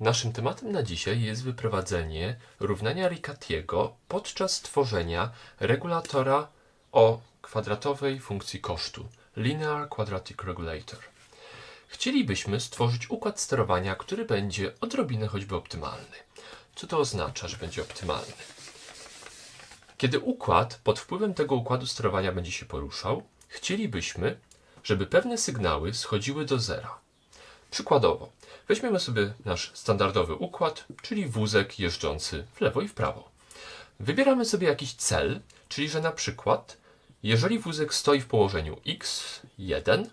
Naszym tematem na dzisiaj jest wyprowadzenie równania Ricatiego podczas tworzenia regulatora o kwadratowej funkcji kosztu Linear Quadratic Regulator. Chcielibyśmy stworzyć układ sterowania, który będzie odrobinę choćby optymalny. Co to oznacza, że będzie optymalny? Kiedy układ pod wpływem tego układu sterowania będzie się poruszał, chcielibyśmy, żeby pewne sygnały schodziły do zera. Przykładowo, weźmiemy sobie nasz standardowy układ, czyli wózek jeżdżący w lewo i w prawo. Wybieramy sobie jakiś cel, czyli że na przykład, jeżeli wózek stoi w położeniu x1,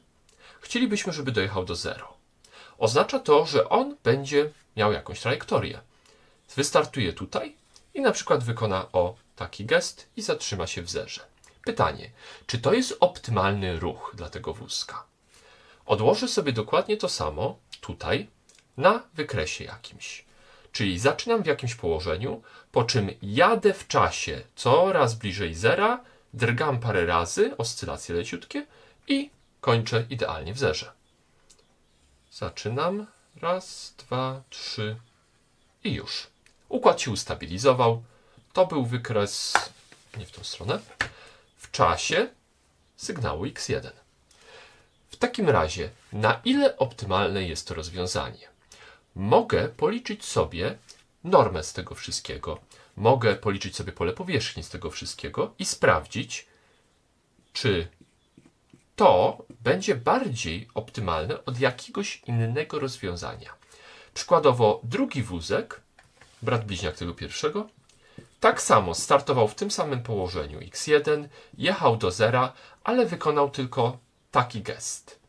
chcielibyśmy, żeby dojechał do 0. Oznacza to, że on będzie miał jakąś trajektorię. Wystartuje tutaj i na przykład wykona o taki gest i zatrzyma się w zerze. Pytanie, czy to jest optymalny ruch dla tego wózka? Odłożę sobie dokładnie to samo tutaj na wykresie jakimś. Czyli zaczynam w jakimś położeniu, po czym jadę w czasie coraz bliżej zera, drgam parę razy, oscylacje leciutkie i kończę idealnie w zerze. Zaczynam. Raz, dwa, trzy i już. Układ się ustabilizował. To był wykres, nie w tą stronę, w czasie sygnału x1. W takim razie, na ile optymalne jest to rozwiązanie? Mogę policzyć sobie normę z tego wszystkiego. Mogę policzyć sobie pole powierzchni z tego wszystkiego i sprawdzić, czy to będzie bardziej optymalne od jakiegoś innego rozwiązania. Przykładowo, drugi wózek, brat bliźniak tego pierwszego, tak samo startował w tym samym położeniu x1, jechał do zera, ale wykonał tylko taki gest.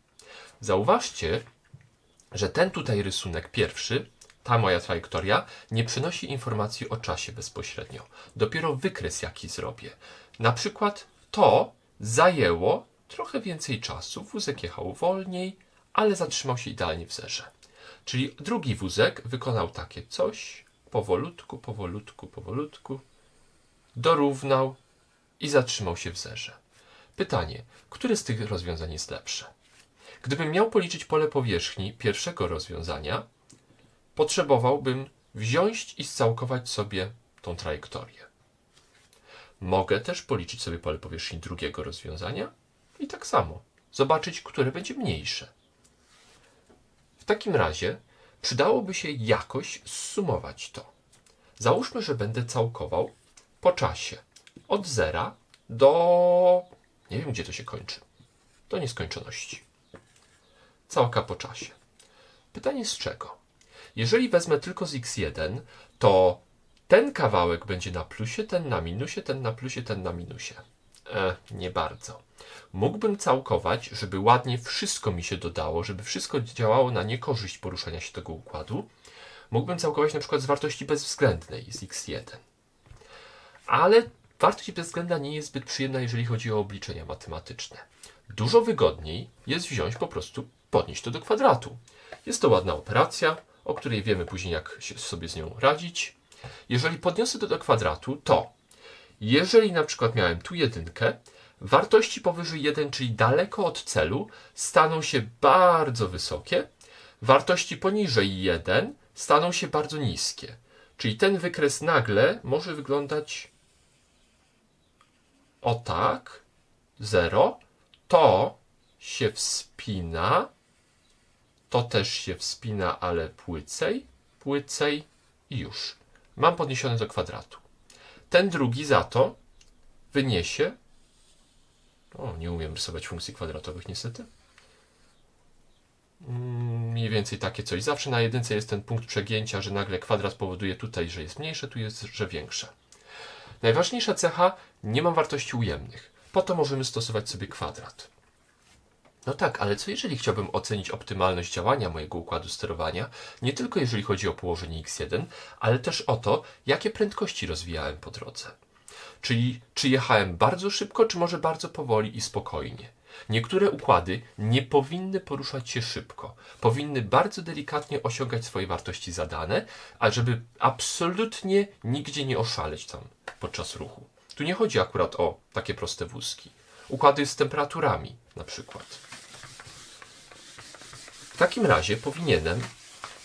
Zauważcie, że ten tutaj rysunek pierwszy, ta moja trajektoria, nie przynosi informacji o czasie bezpośrednio. Dopiero wykres, jaki zrobię. Na przykład to zajęło trochę więcej czasu. Wózek jechał wolniej, ale zatrzymał się idealnie w zerze. Czyli drugi wózek wykonał takie coś, powolutku, powolutku, powolutku, dorównał i zatrzymał się w zerze. Pytanie, które z tych rozwiązań jest lepsze? Gdybym miał policzyć pole powierzchni pierwszego rozwiązania, potrzebowałbym wziąć i scałkować sobie tą trajektorię. Mogę też policzyć sobie pole powierzchni drugiego rozwiązania i tak samo zobaczyć, które będzie mniejsze. W takim razie przydałoby się jakoś zsumować to. Załóżmy, że będę całkował po czasie od zera do. Nie wiem, gdzie to się kończy. Do nieskończoności. Całka po czasie. Pytanie z czego? Jeżeli wezmę tylko z x1, to ten kawałek będzie na plusie, ten na minusie, ten na plusie, ten na minusie. E, nie bardzo. Mógłbym całkować, żeby ładnie wszystko mi się dodało, żeby wszystko działało na niekorzyść poruszania się tego układu. Mógłbym całkować na przykład z wartości bezwzględnej, z x1. Ale wartość bezwzględna nie jest zbyt przyjemna, jeżeli chodzi o obliczenia matematyczne. Dużo wygodniej jest wziąć po prostu, podnieść to do kwadratu. Jest to ładna operacja, o której wiemy później, jak się sobie z nią radzić. Jeżeli podniosę to do kwadratu, to jeżeli na przykład miałem tu jedynkę, wartości powyżej 1, czyli daleko od celu, staną się bardzo wysokie, wartości poniżej 1 staną się bardzo niskie. Czyli ten wykres nagle może wyglądać o tak, 0, to się wspina, to też się wspina, ale płycej, płycej i już. Mam podniesione do kwadratu. Ten drugi za to wyniesie. O, nie umiem rysować funkcji kwadratowych, niestety. Mm, Mniej więcej takie coś. Zawsze na jedynce jest ten punkt przegięcia, że nagle kwadrat powoduje tutaj, że jest mniejsze, tu jest, że większe. Najważniejsza cecha, nie mam wartości ujemnych. Po to możemy stosować sobie kwadrat. No tak, ale co jeżeli chciałbym ocenić optymalność działania mojego układu sterowania, nie tylko jeżeli chodzi o położenie x1, ale też o to, jakie prędkości rozwijałem po drodze. Czyli czy jechałem bardzo szybko, czy może bardzo powoli i spokojnie. Niektóre układy nie powinny poruszać się szybko. Powinny bardzo delikatnie osiągać swoje wartości zadane, a żeby absolutnie nigdzie nie oszaleć tam podczas ruchu. Tu nie chodzi akurat o takie proste wózki. Układy z temperaturami na przykład. W takim razie powinienem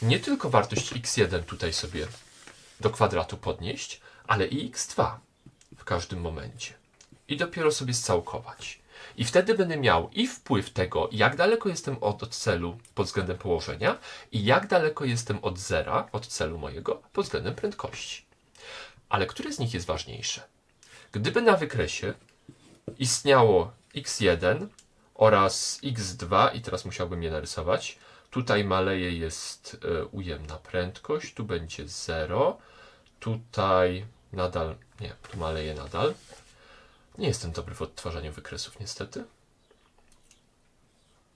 nie tylko wartość x1 tutaj sobie do kwadratu podnieść, ale i x2 w każdym momencie. I dopiero sobie scałkować. I wtedy będę miał i wpływ tego, jak daleko jestem od, od celu pod względem położenia i jak daleko jestem od zera, od celu mojego, pod względem prędkości. Ale które z nich jest ważniejsze? Gdyby na wykresie istniało x1 oraz x2 i teraz musiałbym je narysować. Tutaj maleje jest e, ujemna prędkość, tu będzie 0, tutaj nadal, nie, tu maleje nadal. Nie jestem dobry w odtwarzaniu wykresów niestety.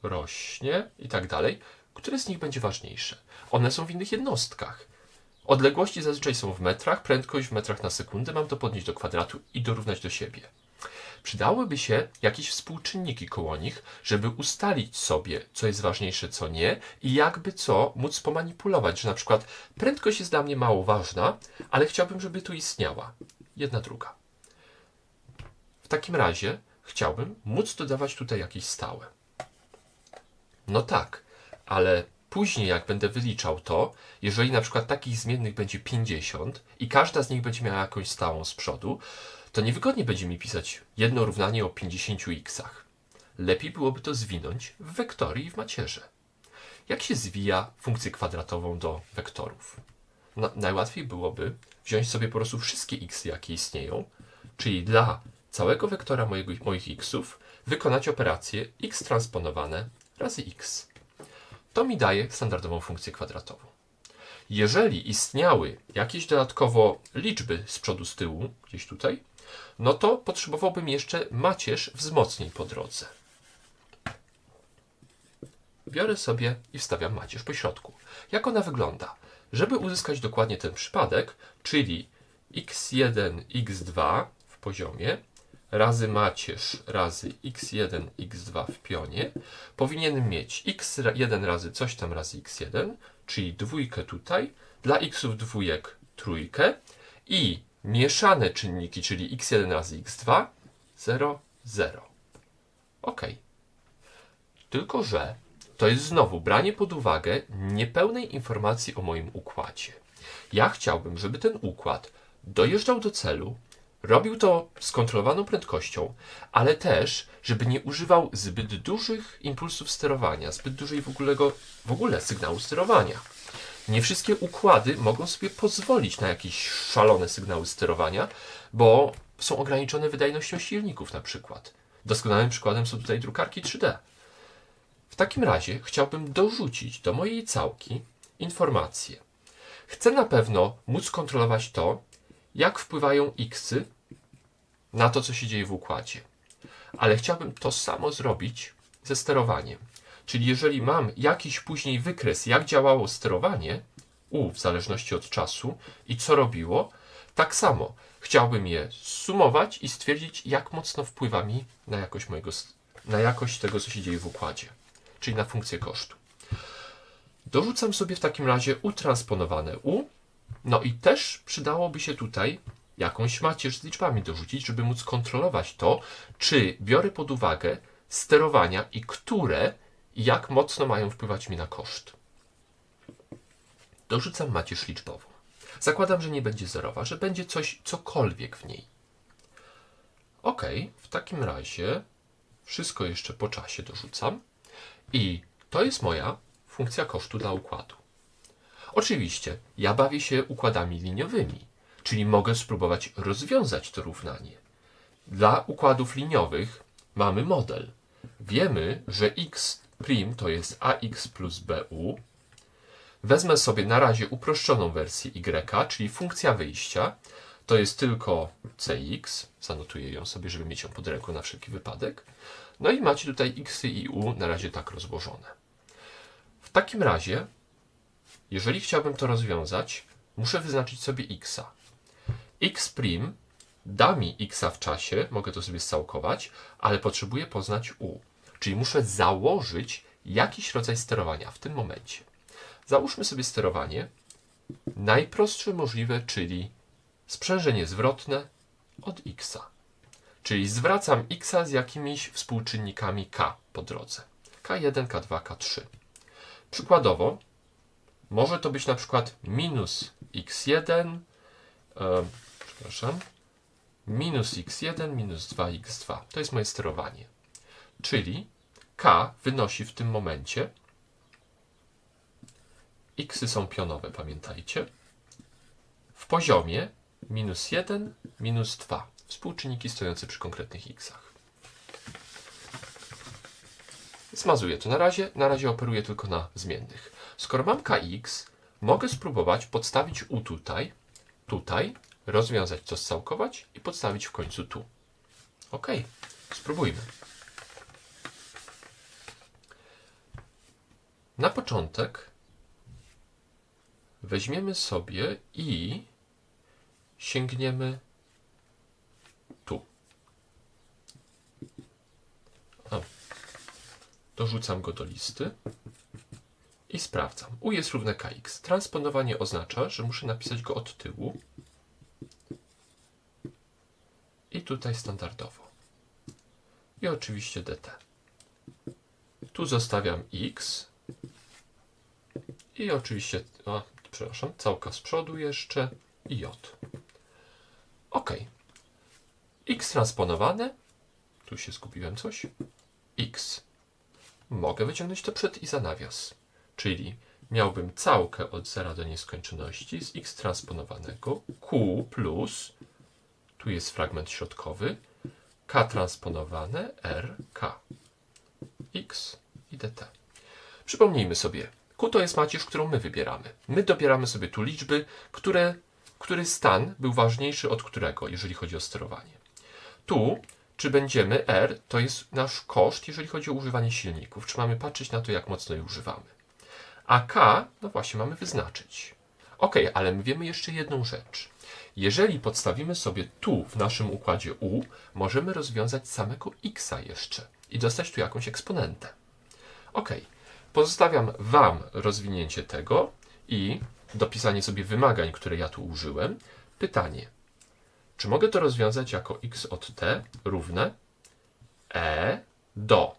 Rośnie i tak dalej. Które z nich będzie ważniejsze? One są w innych jednostkach. Odległości zazwyczaj są w metrach, prędkość w metrach na sekundę. Mam to podnieść do kwadratu i dorównać do siebie. Przydałyby się jakieś współczynniki koło nich, żeby ustalić sobie, co jest ważniejsze, co nie i jakby co móc pomanipulować, że na przykład prędkość jest dla mnie mało ważna, ale chciałbym, żeby tu istniała. Jedna druga. W takim razie chciałbym móc dodawać tutaj jakieś stałe. No tak, ale później jak będę wyliczał to, jeżeli na przykład takich zmiennych będzie 50 i każda z nich będzie miała jakąś stałą z przodu, to niewygodnie będzie mi pisać jedno równanie o 50x. Lepiej byłoby to zwinąć w wektory i w macierze. Jak się zwija funkcję kwadratową do wektorów? Najłatwiej byłoby wziąć sobie po prostu wszystkie x, jakie istnieją, czyli dla całego wektora moich xów wykonać operację x transponowane razy x. To mi daje standardową funkcję kwadratową. Jeżeli istniały jakieś dodatkowo liczby z przodu, z tyłu, gdzieś tutaj, no to potrzebowałbym jeszcze macierz wzmocnień po drodze. Biorę sobie i wstawiam macierz po środku. Jak ona wygląda? Żeby uzyskać dokładnie ten przypadek, czyli x1, x2 w poziomie razy macierz razy x1, x2 w pionie, powinienem mieć x1 razy coś tam razy x1, czyli dwójkę tutaj, dla xów dwójek trójkę i mieszane czynniki, czyli x1 razy x2, 0, 0. Ok. Tylko, że to jest znowu branie pod uwagę niepełnej informacji o moim układzie. Ja chciałbym, żeby ten układ dojeżdżał do celu, robił to z kontrolowaną prędkością, ale też, żeby nie używał zbyt dużych impulsów sterowania, zbyt dużej w ogóle, w ogóle sygnału sterowania. Nie wszystkie układy mogą sobie pozwolić na jakieś szalone sygnały sterowania, bo są ograniczone wydajnością silników na przykład. Doskonałym przykładem są tutaj drukarki 3D. W takim razie chciałbym dorzucić do mojej całki informacje. Chcę na pewno móc kontrolować to, jak wpływają xy na to, co się dzieje w układzie. Ale chciałbym to samo zrobić ze sterowaniem. Czyli jeżeli mam jakiś później wykres, jak działało sterowanie U w zależności od czasu i co robiło, tak samo chciałbym je sumować i stwierdzić, jak mocno wpływa mi na jakość, mojego, na jakość tego, co się dzieje w układzie, czyli na funkcję kosztu. Dorzucam sobie w takim razie utransponowane U, no i też przydałoby się tutaj jakąś macierz z liczbami dorzucić, żeby móc kontrolować to, czy biorę pod uwagę sterowania i które jak mocno mają wpływać mi na koszt. Dorzucam macierz liczbową. Zakładam, że nie będzie zerowa, że będzie coś, cokolwiek w niej. Ok, w takim razie wszystko jeszcze po czasie dorzucam i to jest moja funkcja kosztu dla układu. Oczywiście, ja bawię się układami liniowymi, czyli mogę spróbować rozwiązać to równanie. Dla układów liniowych mamy model. Wiemy, że x' to jest ax plus bu. Wezmę sobie na razie uproszczoną wersję y, czyli funkcja wyjścia. To jest tylko cx. Zanotuję ją sobie, żeby mieć ją pod ręką na wszelki wypadek. No i macie tutaj x i u na razie tak rozłożone. W takim razie, jeżeli chciałbym to rozwiązać, muszę wyznaczyć sobie x. x' da mi x w czasie, mogę to sobie scałkować, ale potrzebuję poznać u. Czyli muszę założyć jakiś rodzaj sterowania w tym momencie. Załóżmy sobie sterowanie najprostsze możliwe, czyli sprzężenie zwrotne od x. Czyli zwracam x z jakimiś współczynnikami k po drodze. K1, K2, K3. Przykładowo Może to być na przykład minus x1, e, przepraszam, minus x1, minus 2x2. To jest moje sterowanie. Czyli k wynosi w tym momencie, xy są pionowe, pamiętajcie, w poziomie minus 1, minus 2. Współczynniki stojące przy konkretnych xach. Zmazuję to na razie. Na razie operuję tylko na zmiennych. Skoro mam kx, mogę spróbować podstawić u tutaj, tutaj, rozwiązać to, scałkować i podstawić w końcu tu. Ok, spróbujmy. Na początek weźmiemy sobie i sięgniemy tu. O. Dorzucam go do listy i sprawdzam. U jest równe kx. Transponowanie oznacza, że muszę napisać go od tyłu i tutaj standardowo. I oczywiście dt. Tu zostawiam x i oczywiście, o, przepraszam, całka z przodu jeszcze i j. Ok. x transponowane, tu się skupiłem coś, x. Mogę wyciągnąć to przed i za nawias, czyli miałbym całkę od 0 do nieskończoności z x transponowanego q plus, tu jest fragment środkowy, k transponowane r, k, x i dt. Przypomnijmy sobie, Q to jest macierz, którą my wybieramy. My dobieramy sobie tu liczby, które, który stan był ważniejszy od którego, jeżeli chodzi o sterowanie. Tu, czy będziemy R, to jest nasz koszt, jeżeli chodzi o używanie silników. Czy mamy patrzeć na to, jak mocno je używamy. A K, no właśnie, mamy wyznaczyć. Ok, ale my wiemy jeszcze jedną rzecz. Jeżeli podstawimy sobie tu w naszym układzie U, możemy rozwiązać samego x jeszcze i dostać tu jakąś eksponentę. Ok, Pozostawiam Wam rozwinięcie tego i dopisanie sobie wymagań, które ja tu użyłem. Pytanie. Czy mogę to rozwiązać jako x od t równe e do.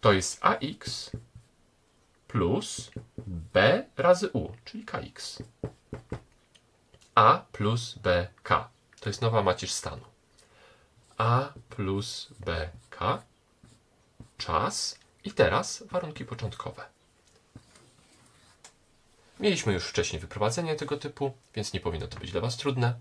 To jest ax plus b razy u, czyli kx. a plus bk. To jest nowa macierz stanu. a plus bk czas i teraz warunki początkowe. Mieliśmy już wcześniej wyprowadzenie tego typu, więc nie powinno to być dla Was trudne.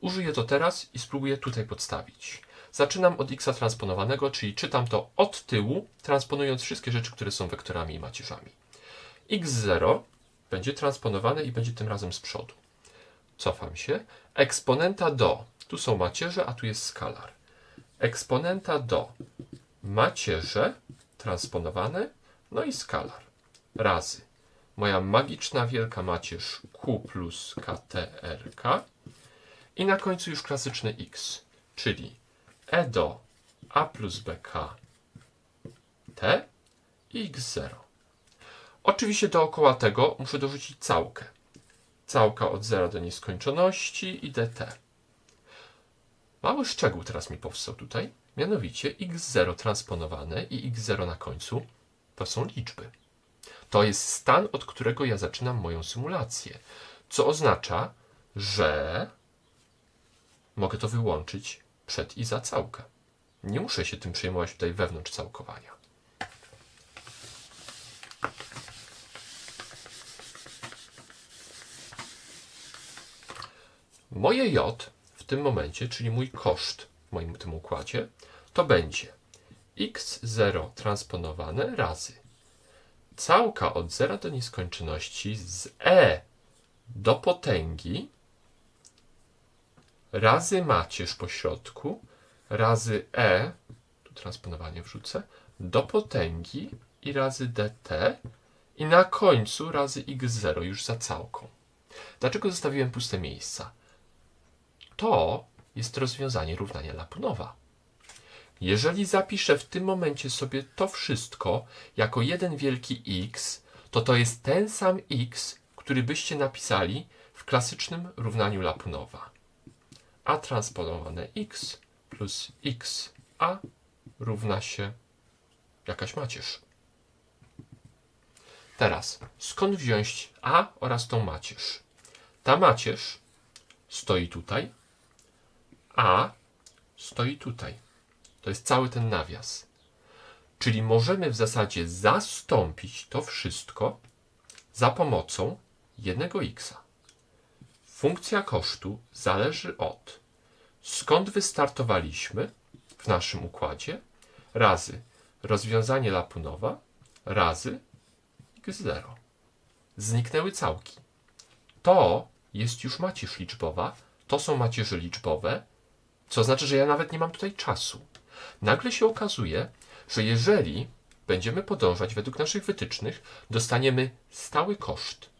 Użyję to teraz i spróbuję tutaj podstawić. Zaczynam od x transponowanego, czyli czytam to od tyłu, transponując wszystkie rzeczy, które są wektorami i macierzami. x0 będzie transponowane i będzie tym razem z przodu. Cofam się. Eksponenta do. Tu są macierze, a tu jest skalar. Eksponenta do macierze transponowane, no i skalar razy moja magiczna wielka macierz Q plus KTRK i na końcu już klasyczny X, czyli E do A plus BK T i X0. Oczywiście dookoła tego muszę dorzucić całkę. Całka od 0 do nieskończoności i dt. Mały szczegół teraz mi powstał tutaj. Mianowicie x0 transponowane i x0 na końcu to są liczby. To jest stan, od którego ja zaczynam moją symulację. Co oznacza, że mogę to wyłączyć przed i za całkę. Nie muszę się tym przejmować tutaj wewnątrz całkowania. Moje J w tym momencie, czyli mój koszt w moim tym układzie, to będzie x0 transponowane razy całka od 0 do nieskończoności z e do potęgi razy macierz po środku razy e, tu transponowanie wrzucę, do potęgi i razy dt i na końcu razy x0 już za całką. Dlaczego zostawiłem puste miejsca? To jest rozwiązanie równania Lapunowa. Jeżeli zapiszę w tym momencie sobie to wszystko jako jeden wielki x, to to jest ten sam x, który byście napisali w klasycznym równaniu Lapunowa. A transponowane x plus x a równa się jakaś macierz. Teraz, skąd wziąć A oraz tą macierz? Ta macierz stoi tutaj, a stoi tutaj. To jest cały ten nawias. Czyli możemy w zasadzie zastąpić to wszystko za pomocą jednego x. Funkcja kosztu zależy od skąd wystartowaliśmy w naszym układzie razy rozwiązanie Lapunowa razy x0. Zniknęły całki. To jest już macierz liczbowa, to są macierze liczbowe, co znaczy, że ja nawet nie mam tutaj czasu. Nagle się okazuje, że jeżeli będziemy podążać według naszych wytycznych, dostaniemy stały koszt,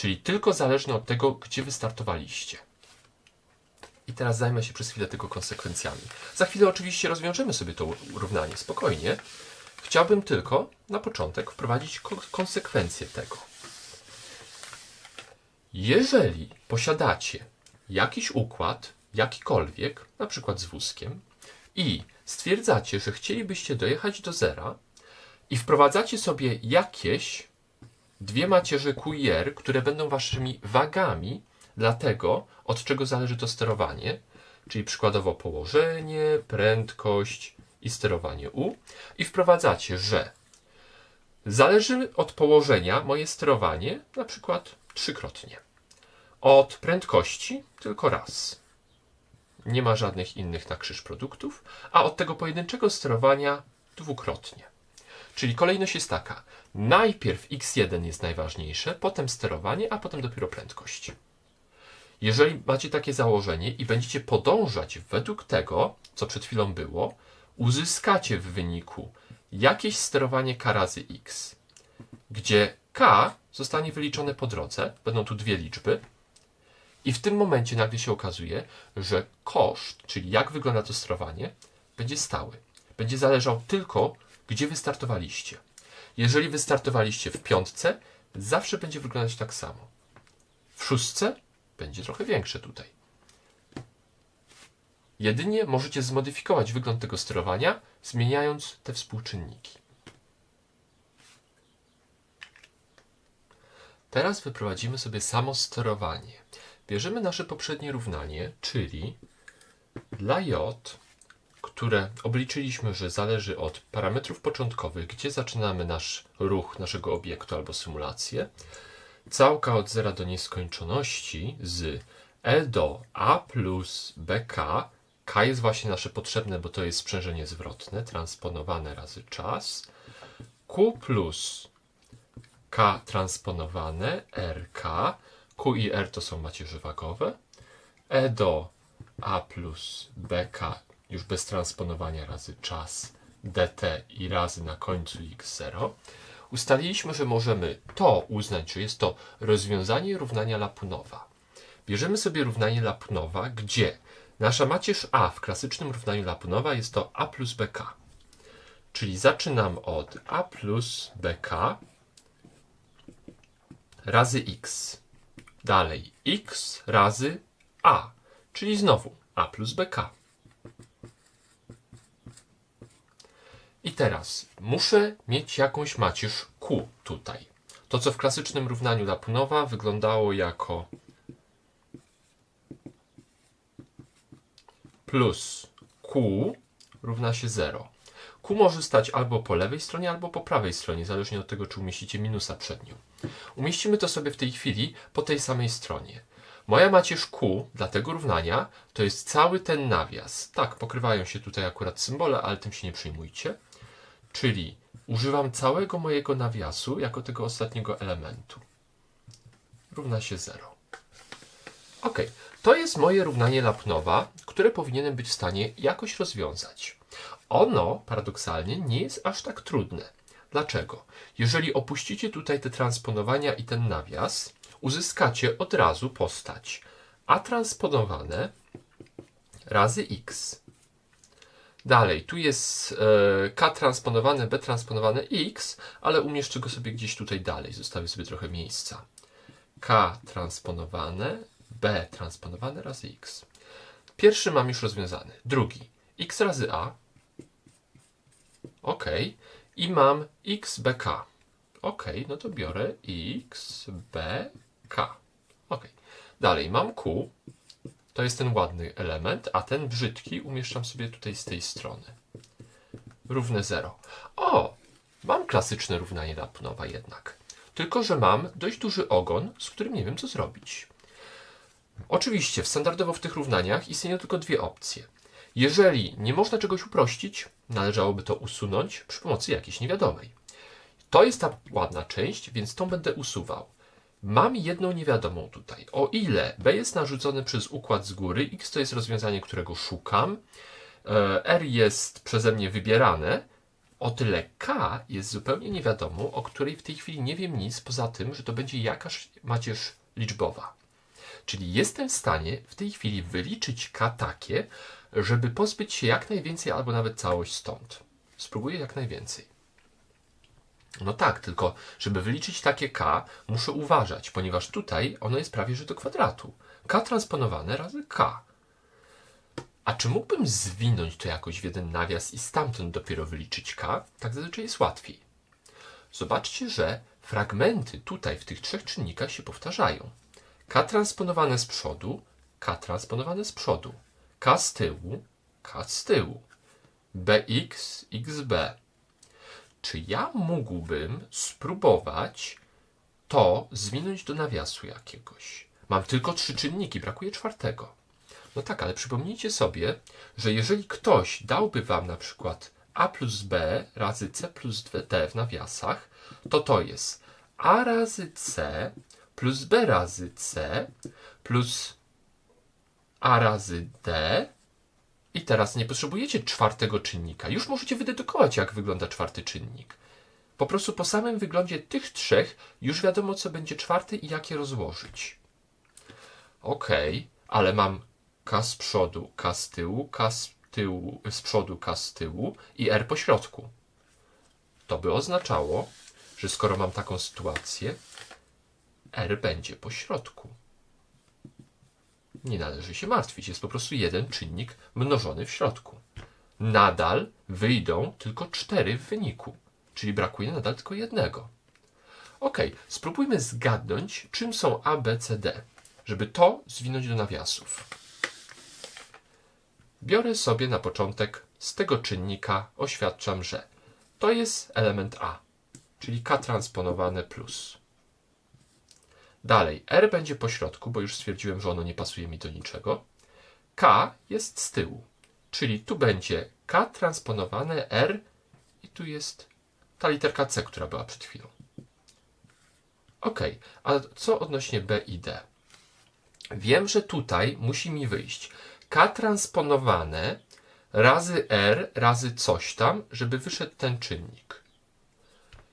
czyli tylko zależny od tego, gdzie wystartowaliście. I teraz zajmę się przez chwilę tylko konsekwencjami. Za chwilę oczywiście rozwiążemy sobie to równanie spokojnie. Chciałbym tylko na początek wprowadzić ko- konsekwencje tego. Jeżeli posiadacie jakiś układ, jakikolwiek, na przykład z wózkiem, i stwierdzacie, że chcielibyście dojechać do zera i wprowadzacie sobie jakieś dwie macierze Q i R, które będą waszymi wagami dla tego, od czego zależy to sterowanie, czyli przykładowo położenie, prędkość i sterowanie U, i wprowadzacie, że zależy od położenia moje sterowanie na przykład trzykrotnie. Od prędkości tylko raz. Nie ma żadnych innych na krzyż produktów, a od tego pojedynczego sterowania dwukrotnie. Czyli kolejność jest taka: najpierw x1 jest najważniejsze, potem sterowanie, a potem dopiero prędkość. Jeżeli macie takie założenie i będziecie podążać według tego, co przed chwilą było, uzyskacie w wyniku jakieś sterowanie k razy x, gdzie k zostanie wyliczone po drodze, będą tu dwie liczby, i w tym momencie nagle się okazuje, że koszt, czyli jak wygląda to sterowanie, będzie stały. Będzie zależał tylko, gdzie wystartowaliście. Jeżeli wystartowaliście w piątce, zawsze będzie wyglądać tak samo. W szóstce będzie trochę większe tutaj. Jedynie możecie zmodyfikować wygląd tego sterowania, zmieniając te współczynniki. Teraz wyprowadzimy sobie samo sterowanie. Bierzemy nasze poprzednie równanie, czyli dla j, które obliczyliśmy, że zależy od parametrów początkowych, gdzie zaczynamy nasz ruch naszego obiektu albo symulację, całka od zera do nieskończoności z e do a plus bk. k jest właśnie nasze potrzebne, bo to jest sprzężenie zwrotne, transponowane razy czas. q plus k transponowane, rk. q i r to są macierze wagowe. e do a plus bk już bez transponowania razy czas dt i razy na końcu x0. Ustaliliśmy, że możemy to uznać, że jest to rozwiązanie równania Lapunowa. Bierzemy sobie równanie Lapunowa, gdzie nasza macierz a w klasycznym równaniu Lapunowa jest to a plus bk. Czyli zaczynam od a plus bk razy x. Dalej x razy a, czyli znowu a plus bk. I teraz muszę mieć jakąś macierz Q tutaj. To, co w klasycznym równaniu Lapunowa wyglądało jako plus Q równa się 0. Q może stać albo po lewej stronie, albo po prawej stronie, zależnie od tego, czy umieścicie minusa przed nią. Umieścimy to sobie w tej chwili po tej samej stronie. Moja macierz Q dla tego równania to jest cały ten nawias. Tak, pokrywają się tutaj akurat symbole, ale tym się nie przejmujcie. Czyli używam całego mojego nawiasu jako tego ostatniego elementu. Równa się 0. Ok, to jest moje równanie Lapnowa, które powinienem być w stanie jakoś rozwiązać. Ono paradoksalnie nie jest aż tak trudne. Dlaczego? Jeżeli opuścicie tutaj te transponowania i ten nawias, uzyskacie od razu postać a transponowane razy x. Dalej, tu jest e, k transponowane, b transponowane x, ale umieszczę go sobie gdzieś tutaj dalej, zostawię sobie trochę miejsca. k transponowane, b transponowane razy x. Pierwszy mam już rozwiązany. Drugi, x razy a. Ok. I mam xbk. Ok, no to biorę x, b, k. Ok. Dalej mam q. To jest ten ładny element, a ten brzydki umieszczam sobie tutaj z tej strony. Równe 0. O! Mam klasyczne równanie Lapunowa jednak. Tylko, że mam dość duży ogon, z którym nie wiem, co zrobić. Oczywiście, standardowo w tych równaniach istnieją tylko dwie opcje. Jeżeli nie można czegoś uprościć, należałoby to usunąć przy pomocy jakiejś niewiadomej. To jest ta ładna część, więc tą będę usuwał. Mam jedną niewiadomą tutaj. O ile b jest narzucone przez układ z góry, x to jest rozwiązanie, którego szukam, e, r jest przeze mnie wybierane, o tyle k jest zupełnie niewiadomą, o której w tej chwili nie wiem nic, poza tym, że to będzie jakaś macierz liczbowa. Czyli jestem w stanie w tej chwili wyliczyć k takie, żeby pozbyć się jak najwięcej, albo nawet całość stąd. Spróbuję jak najwięcej. No tak, tylko żeby wyliczyć takie k, muszę uważać, ponieważ tutaj ono jest prawie że do kwadratu. k transponowane razy k. A czy mógłbym zwinąć to jakoś w jeden nawias i stamtąd dopiero wyliczyć k? Tak zazwyczaj jest łatwiej. Zobaczcie, że fragmenty tutaj w tych trzech czynnikach się powtarzają. k transponowane z przodu, k transponowane z przodu, k z tyłu, k z tyłu, bx, xb. Czy ja mógłbym spróbować to zwinąć do nawiasu jakiegoś? Mam tylko trzy czynniki, brakuje czwartego. No tak, ale przypomnijcie sobie, że jeżeli ktoś dałby wam na przykład a plus b razy c plus d w nawiasach, to to jest a razy c plus b razy c plus a razy d i teraz nie potrzebujecie czwartego czynnika. Już możecie wydedukować, jak wygląda czwarty czynnik. Po prostu po samym wyglądzie tych trzech już wiadomo, co będzie czwarty i jak je rozłożyć. Ok, ale mam k z przodu, k z tyłu, k z tyłu, z przodu, k z tyłu i r po środku. To by oznaczało, że skoro mam taką sytuację, r będzie po środku. Nie należy się martwić, jest po prostu jeden czynnik mnożony w środku. Nadal wyjdą tylko cztery w wyniku, czyli brakuje nadal tylko jednego. Ok, spróbujmy zgadnąć, czym są A, B, C, D, żeby to zwinąć do nawiasów. Biorę sobie na początek z tego czynnika, oświadczam, że to jest element A, czyli K transponowane plus. Dalej, R będzie po środku, bo już stwierdziłem, że ono nie pasuje mi do niczego. K jest z tyłu, czyli tu będzie K transponowane R i tu jest ta literka C, która była przed chwilą. Ok, a co odnośnie B i D? Wiem, że tutaj musi mi wyjść K transponowane razy R razy coś tam, żeby wyszedł ten czynnik.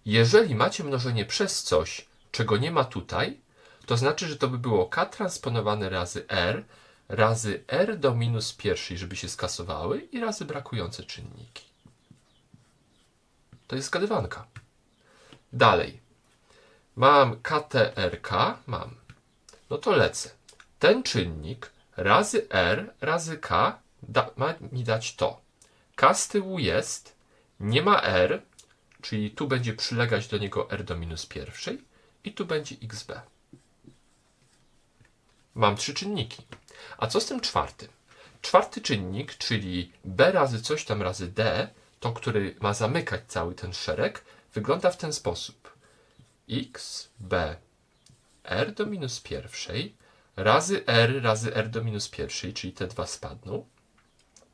Jeżeli macie mnożenie przez coś, czego nie ma tutaj, to znaczy, że to by było k transponowane razy r razy r do minus pierwszej, żeby się skasowały i razy brakujące czynniki. To jest zgadywanka. Dalej. Mam KTRK, mam. No to lecę. Ten czynnik razy r razy k da, ma mi dać to. K z tyłu jest, nie ma r, czyli tu będzie przylegać do niego r do minus pierwszej i tu będzie xb. Mam trzy czynniki. A co z tym czwartym? Czwarty czynnik, czyli b razy coś tam razy d, to który ma zamykać cały ten szereg, wygląda w ten sposób. x, b, r do minus pierwszej razy r razy r do minus pierwszej, czyli te dwa spadną,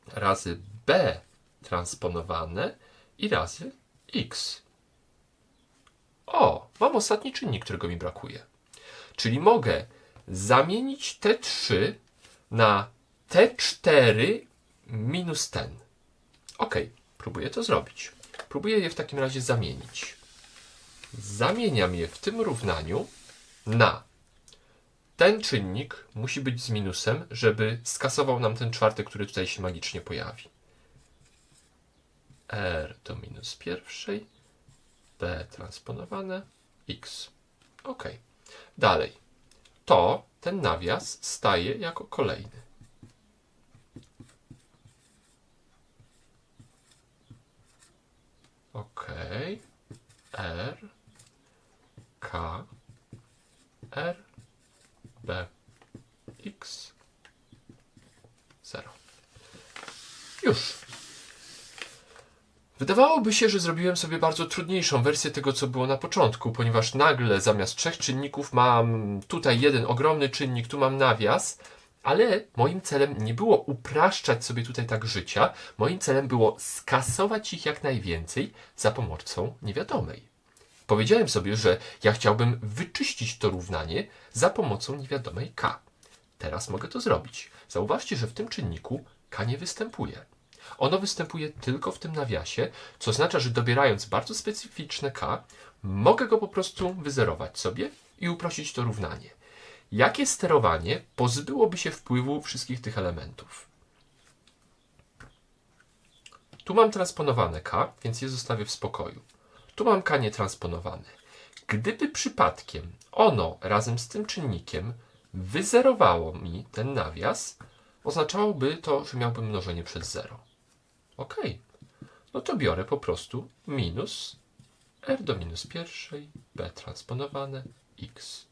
razy b transponowane i razy x. O, mam ostatni czynnik, którego mi brakuje. Czyli mogę zamienić te 3 na te 4 minus ten. Ok, próbuję to zrobić. Próbuję je w takim razie zamienić. Zamieniam je w tym równaniu na ten czynnik musi być z minusem, żeby skasował nam ten czwarty, który tutaj się magicznie pojawi. R do minus pierwszej, B transponowane, X. Ok. Dalej. To ten nawias staje jako kolejny. Ok. R K R B X 0. Już. Wydawałoby się, że zrobiłem sobie bardzo trudniejszą wersję tego, co było na początku, ponieważ nagle zamiast trzech czynników mam tutaj jeden ogromny czynnik, tu mam nawias, ale moim celem nie było upraszczać sobie tutaj tak życia, moim celem było skasować ich jak najwięcej za pomocą niewiadomej. Powiedziałem sobie, że ja chciałbym wyczyścić to równanie za pomocą niewiadomej k. Teraz mogę to zrobić. Zauważcie, że w tym czynniku k nie występuje. Ono występuje tylko w tym nawiasie, co oznacza, że dobierając bardzo specyficzne k, mogę go po prostu wyzerować sobie i uprościć to równanie. Jakie sterowanie pozbyłoby się wpływu wszystkich tych elementów? Tu mam transponowane k, więc je zostawię w spokoju. Tu mam k nietransponowane. Gdyby przypadkiem ono razem z tym czynnikiem wyzerowało mi ten nawias, oznaczałoby to, że miałbym mnożenie przez 0. Ok. No to biorę po prostu minus r do minus pierwszej, b transponowane, x.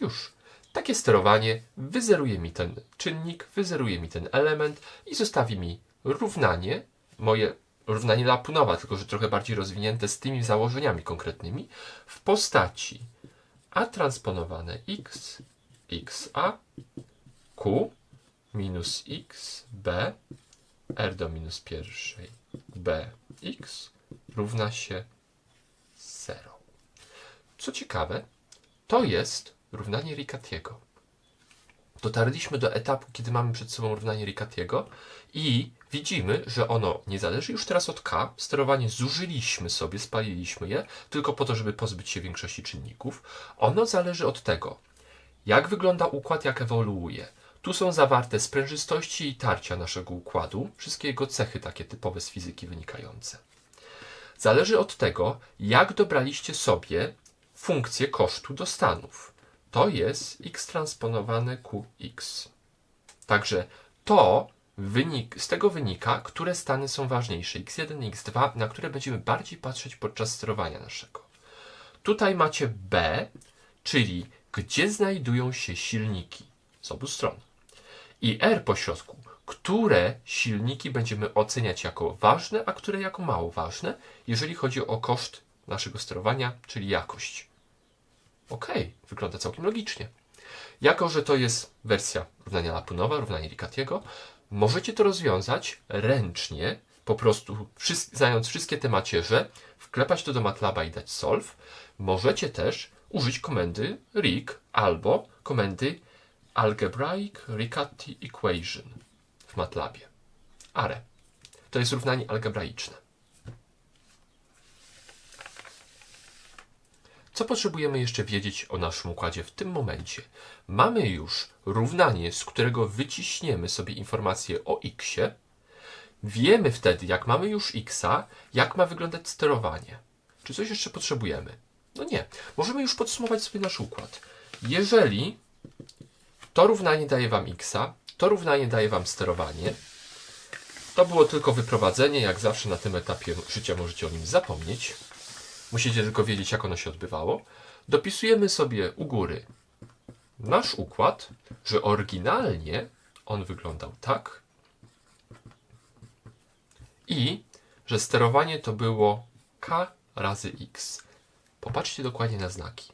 Już. Takie sterowanie wyzeruje mi ten czynnik, wyzeruje mi ten element i zostawi mi równanie, moje równanie Lapunowa, tylko że trochę bardziej rozwinięte z tymi założeniami konkretnymi, w postaci a transponowane x, xa, q minus x, b, r do minus pierwszej, b, x równa się 0. Co ciekawe, to jest równanie Ricatiego. Dotarliśmy do etapu, kiedy mamy przed sobą równanie Ricatiego i widzimy, że ono nie zależy już teraz od k. Sterowanie zużyliśmy sobie, spaliliśmy je, tylko po to, żeby pozbyć się większości czynników. Ono zależy od tego, jak wygląda układ, jak ewoluuje. Tu są zawarte sprężystości i tarcia naszego układu, wszystkie jego cechy takie typowe z fizyki wynikające. Zależy od tego, jak dobraliście sobie funkcję kosztu do stanów. To jest x transponowane qx. Także to wynik, z tego wynika, które stany są ważniejsze, x1 i x2, na które będziemy bardziej patrzeć podczas sterowania naszego. Tutaj macie B, czyli gdzie znajdują się silniki z obu stron. I R po środku, które silniki będziemy oceniać jako ważne, a które jako mało ważne, jeżeli chodzi o koszt naszego sterowania, czyli jakość. Ok, wygląda całkiem logicznie. Jako, że to jest wersja równania Lapunowa, równanie Ricatiego, możecie to rozwiązać ręcznie, po prostu znając wszystkie te macierze, wklepać to do MATLABa i dać solve. Możecie też użyć komendy rig albo komendy algebraic Riccati equation w MATLABie. ARE. To jest równanie algebraiczne. Co potrzebujemy jeszcze wiedzieć o naszym układzie w tym momencie? Mamy już równanie, z którego wyciśniemy sobie informacje o x. Wiemy wtedy, jak mamy już x, jak ma wyglądać sterowanie. Czy coś jeszcze potrzebujemy? No nie. Możemy już podsumować sobie nasz układ. Jeżeli to równanie daje Wam x, to równanie daje Wam sterowanie, to było tylko wyprowadzenie, jak zawsze na tym etapie życia możecie o nim zapomnieć. Musicie tylko wiedzieć, jak ono się odbywało. Dopisujemy sobie u góry nasz układ, że oryginalnie on wyglądał tak i że sterowanie to było k razy x. Popatrzcie dokładnie na znaki.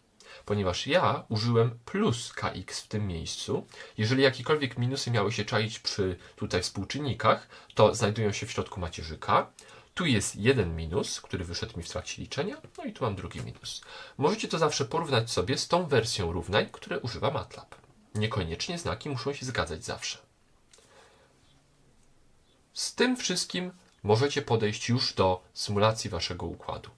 Ponieważ ja użyłem plus kx w tym miejscu, jeżeli jakiekolwiek minusy miały się czaić przy tutaj współczynnikach, to znajdują się w środku macierzy k. Tu jest jeden minus, który wyszedł mi w trakcie liczenia, no i tu mam drugi minus. Możecie to zawsze porównać sobie z tą wersją równań, które używa MATLAB. Niekoniecznie znaki muszą się zgadzać zawsze. Z tym wszystkim możecie podejść już do symulacji waszego układu.